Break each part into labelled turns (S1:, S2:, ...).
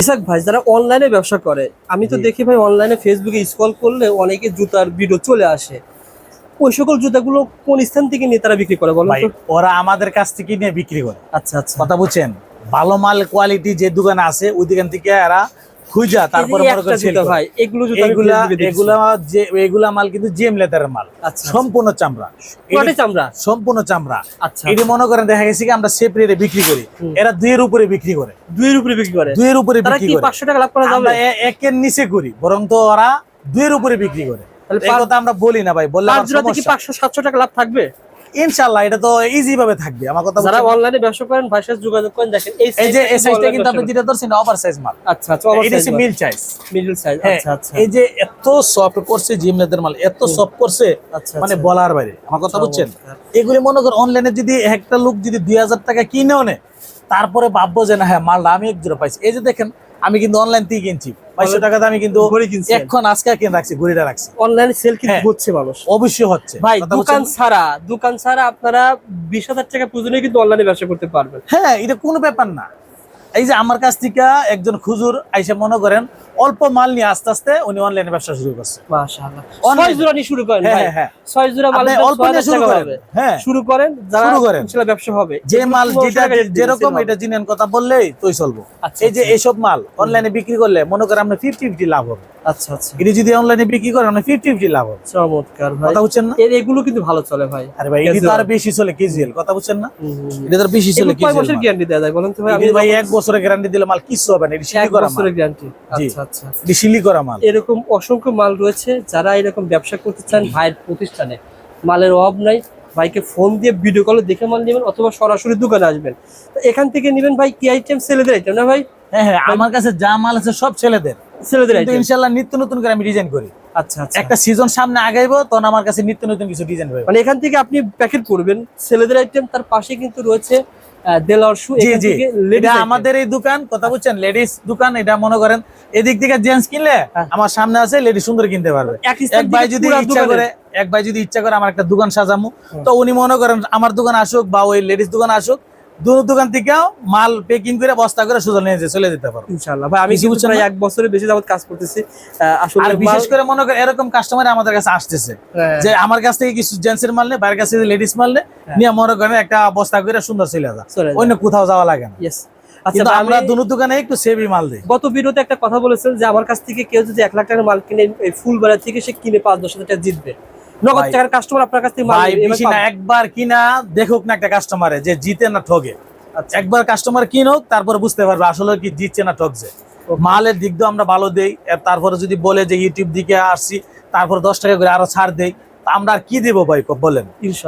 S1: ইসাক ভাই যারা অনলাইনে ব্যবসা করে আমি তো দেখি ভাই অনলাইনে ফেসবুকে স্কল করলে অনেকে জুতার ভিডিও চলে আসে। ওই সকল জুতাগুলো কোন স্থান থেকে নিয়ে তারা বিক্রি করে বলো
S2: ওরা আমাদের কাছ থেকে নিয়ে বিক্রি করে।
S1: আচ্ছা আচ্ছা।
S2: কথা বুঝছেন? ভালো মাল কোয়ালিটি যে দোকানে আছে ওই দোকান থেকে এরা খুঁজা তারপরে।
S1: ভাই এগুলো
S2: এগুলা এগুলা যে এগুলা মাল কিন্তু জিএম লেদারের মাল।
S1: আচ্ছা
S2: সম্পূর্ণ চামড়া।
S1: চামড়া?
S2: সম্পূর্ণ চামড়া।
S1: আচ্ছা।
S2: এটি মনে করেন দেখা গেছে কি আমরা রেটে বিক্রি করি। এরা দুইয়ের উপরে বিক্রি করে।
S1: দুইয়ের উপরে বিক্রি করে?
S2: দুইয়ের উপরে বিক্রি করে।
S1: পাঁচশো টাকা লাভ করা যাবে?
S2: একের নিচে করি বরং তো ওরা দুইয়ের উপরে বিক্রি করে।
S1: তাহলে
S2: আমরা বলি না ভাই বললাম
S1: পাঁচশো সাতশো টাকা লাভ থাকবে?
S2: ইনশাআল্লাহ এটা তো ইজি ভাবে থাকবে। আমার কথা
S1: যারা অনলাইনে ব্যবসা করেন ভাইয়ের সাথে যোগাযোগ করেন দেখেন এই
S2: এই যে এই সাইজটা কিন্তু আপনি যেটা ধরছেন ওভার সাইজ মাল।
S1: আচ্ছা আচ্ছা
S2: এটা হচ্ছে মিল। সাইজ
S1: মিডল সাইজ আচ্ছা আচ্ছা।
S2: এই যে এত সফট করছে জিম মাল এত সফট করছে
S1: আচ্ছা
S2: মানে
S1: আচ্ছা।
S2: বলার বাইরে আমার কথা বুঝছেন? এগুলি মনে কর অনলাইনে যদি একটা লোক যদি দুই হাজার টাকা কিনেও নেয় তারপরে ভাববো যে না হ্যাঁ মালটা আমি এক জোড়া পাইছি। এই যে দেখেন আমি কিন্তু অনলাইন থেকে কিনছি। বাইশশো টাকা আমি কিন্তু। এখন আজকে কিনে রাখছি ঘড়িটা রাখছি।
S1: অনলাইন সেল কিন্তু
S2: হ্যাঁ।
S1: হচ্ছে মানুষ।
S2: অবশ্যই হচ্ছে।
S1: ভাই দোকান ছাড়া দোকান ছাড়া আপনারা বিশ হাজার টাকা পুজো কিন্তু অনলাইনে ব্যবসা করতে পারবেন।
S2: হ্যাঁ এটা কোনো ব্যাপার না। এই যে আমার কাছ থেকে একজন খুজুর আইসা মনে করেন অল্প মাল নিয়ে আস্তে আস্তে উনি অনলাইনে ব্যবসা শুরু করছে।
S1: মাশাআল্লাহ। ছয় জোড়া নিয়ে শুরু করেন
S2: হ্যাঁ হ্যাঁ হ্যাঁ।
S1: ছয় জোড়া
S2: আপনি অল্প নিয়ে শুরু করেন। হ্যাঁ।
S1: শুরু করেন যারা
S2: শুরু করেন।
S1: সেটা ব্যবসা হবে।
S2: যে মাল যেটা যেরকম এটা জিনেন কথা বললেই তুই চলবো।
S1: আচ্ছা,
S2: এই যে এইসব মাল অনলাইনে বিক্রি করলে মনে করেন আপনি ফিফটি ফিফটি লাভ হবে।
S1: আচ্ছা আচ্ছা।
S2: এটি যদি অনলাইনে বিক্রি করেন আপনি ফিফটি ফিফটি লাভ হবে।
S1: চমৎকার ভাই।
S2: কথা বুঝছেন না?
S1: এর এগুলো কিন্তু ভালো চলে ভাই।
S2: আরে ভাই এটি তো
S1: Casual।
S2: আর বেশি চলে কেজিএল কথা বুঝছেন না। এটা তো আর বেশি চলে
S1: এগুলো কয় বছর গ্যারান্টি যায় বলেন তো ভাই? আমি
S2: ভাই এক বছরের গ্যারান্টি দিলে মাল কিছু হবে না এটি করা মাল।
S1: বছরের গ্যারান্টি আচ্ছা আচ্ছা।
S2: এটি করা মাল।
S1: এরকম অসংখ্য মাল রয়েছে যারা এরকম ব্যবসা করতে চান ভাইয়ের প্রতিষ্ঠানে। মালের অভাব নাই ভাইকে ফোন দিয়ে ভিডিও কলে দেখে মাল নেবেন অথবা সরাসরি দোকানে আসবেন। তো এখান থেকে নেবেন ভাই কি আইটেম ছেলেদের আইটেম না ভাই?
S2: হ্যাঁ হ্যাঁ আমার কাছে যা মাল আছে সব ছেলেদের।
S1: ছেলেদের আইটেম
S2: ইনশাল্লাহ নিত্য নতুন করে আমি ডিজাইন করি।
S1: আচ্ছা আচ্ছা।
S2: একটা সিজন সামনে আগাইবো তখন আমার কাছে নিত্য নতুন কিছু ডিজাইন পাবে
S1: মানে এখান থেকে আপনি প্যাকেট করবেন ছেলেদের আইটেম তার পাশে কিন্তু রয়েছে দেলার শু
S2: জি জি। এটা আমাদের এই দোকান কথা বুঝছেন? লেডিস দোকান এটা মনে করেন এদিক থেকে জেন্টস কিনলে
S1: হ্যাঁ।
S2: আমার সামনে আছে লেডিস সুন্দর কিনতে পারবে।
S1: এক
S2: ভাই যদি ইচ্ছা করে এক ভাই যদি ইচ্ছা করে আমার একটা দোকান সাজামু তো উনি মনে করেন আমার দোকান আসুক বা ওই লেডিস দোকান আসুক দুটো দোকান থেকেও মাল প্যাকিং করে বস্তা করে সোজা নিয়ে চলে যেতে
S1: ইনশাআল্লাহ। ভাই আমি
S2: কিছু
S1: প্রায় এক বছরের বেশি যাবত কাজ করতেছি। আসলে
S2: বিশেষ করে মনে করেন এরকম কাস্টমার আমাদের কাছে আসতেছে।
S1: হ্যাঁ,
S2: যে আমার কাছ থেকে কিছু জেন্টসের মাল নেই বাইরের কাছ থেকে লেডিস মাল নেই
S1: হ্যাঁ।
S2: নিয়ে মনে করেন একটা বস্তা করে সুন্দর চলে যা অন্য কোথাও যাওয়া লাগে না।
S1: আচ্ছা
S2: আমরা
S1: আমি-
S2: দোকানে একটু সেভি মাল দিই।
S1: গত ভিডিওতে একটা কথা বলেছেন যে আমার কাছ থেকে কেউ যদি এক লাখ টাকার মাল কিনে ফুল বেলা থেকে সে কিনে পাঁচ দশ হাজার টাকা জিতবে। নগদ টাকার কাস্টমার আপনার কাছ থেকে
S2: ভাই বেশি না একবার কিনা দেখুক না একটা কাস্টমারে যে জিতে না ঠগে।
S1: আচ্ছা,
S2: একবার কাস্টমার কিনুক তারপরে বুঝতে পারবে আসলে কি জিতছে না ঠকছে মালের দিক দিয়ে আমরা ভালো দেই তারপরে যদি বলে যে ইউটিউব দিকে আসছি তারপর দশ টাকা করে আরও ছাড় দেই আমরা আর কি দেবো ভাই বলেন?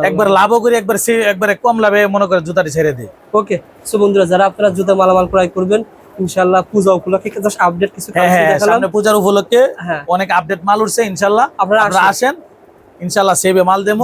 S2: একবার লাভও করি একবার সে একবারে কম লাভে মনে করে জুতাটি ছেড়ে দিই।
S1: ওকে সো বন্ধুরা যারা আপনারা জুতা মালামাল ক্রয় করবেন ইনশাআল্লাহ পূজা উপলক্ষে জাস্ট আপডেট কিছু
S2: হ্যাঁ হ্যাঁ সামনে পূজার উপলক্ষে
S1: হ্যাঁ।
S2: অনেক আপডেট মাল উঠছে ইনশাল্লাহ।
S1: আপনারা।
S2: আসেন ইনশাল্লাহ সেবে মাল দেবো।